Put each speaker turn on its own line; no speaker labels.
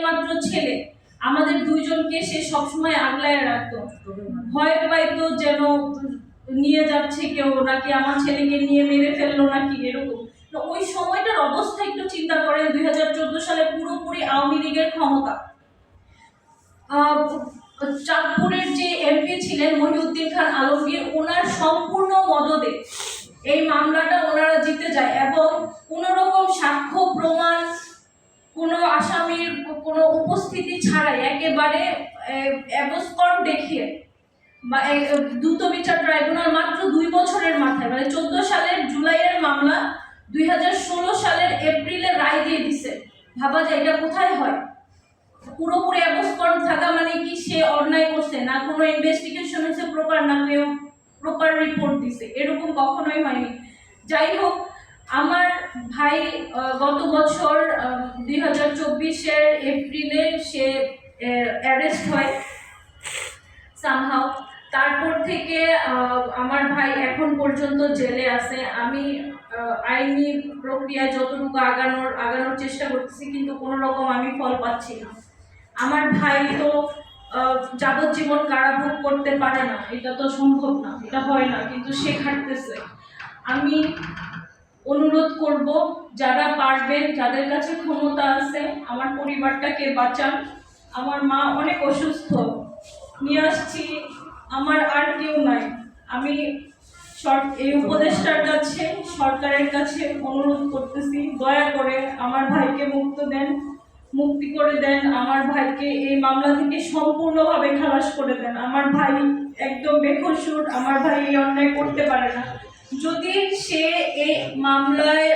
মাত্র ছেলে। আমাদের দুইজনকে সে সবসময় আগলায় রাখতো। ভয় পাইতো যেন নিয়ে যাচ্ছে কেউ নাকি আমার ছেলেকে নিয়ে মেরে ফেলল নাকি এরকম। তো ওই সময়টার অবস্থা একটু চিন্তা করেন, দুই চোদ্দ সালে পুরোপুরি আওয়ামী লীগের ক্ষমতা। চাঁদপুরের যে এমপি ছিলেন মহিউদ্দিন খান আলমগীর, ওনার সম্পূর্ণ মদদে এই মামলাটা ওনারা জিতে যায় এবং কোনো আসামির কোনো উপস্থিতি ছাড়াই একেবারে অ্যাবস্কট দেখিয়ে দ্রুত বিচার ট্রাইব্যুনাল মাত্র দুই বছরের মাথায় মানে চোদ্দ সালের জুলাইয়ের মামলা দুই হাজার ষোলো সালের এপ্রিলে রায় দিয়ে দিছে। ভাবা যায় এটা কোথায় হয়? পুরোপুরি অ্যাবস্কট থাকা মানে কি সে অন্যায় করছে, না কোনো ইনভেস্টিগেশন হচ্ছে প্রপার না কেউ প্রপার রিপোর্ট দিছে? এরকম কখনোই হয়নি। যাই হোক আমার ভাই গত বছর দুই হাজার চব্বিশের এপ্রিলে সে অ্যারেস্ট হয় সামহাও তারপর থেকে আমার ভাই এখন পর্যন্ত জেলে আছে। আমি আইনি প্রক্রিয়ায় যতটুকু আগানোর আগানোর চেষ্টা করতেছি, কিন্তু কোনো রকম আমি ফল পাচ্ছি না। আমার ভাই তো যাবজ্জীবন কারাভোগ করতে পারে না। এটা তো সম্ভব না, এটা হয় না, কিন্তু সে খাটতেছে। আমি অনুরোধ করব, যারা পারবেন, যাদের কাছে ক্ষমতা আছে, আমার পরিবারটাকে বাঁচান। আমার মা অনেক অসুস্থ। নিয়ে আসছি। আমার আর কেউ নাই। আমি এই উপদেষ্টার কাছে, সরকারের কাছে অনুরোধ করতেছি। দয়া করে আমার ভাইকে মুক্ত দেন, মুক্তি করে দেন। আমার ভাইকে এই মামলা থেকে সম্পূর্ণভাবে খালাস করে দেন। আমার ভাই একদম বেকসুর। আমার ভাই এই অন্যায় করতে পারে না। যদি সে এই মামলায়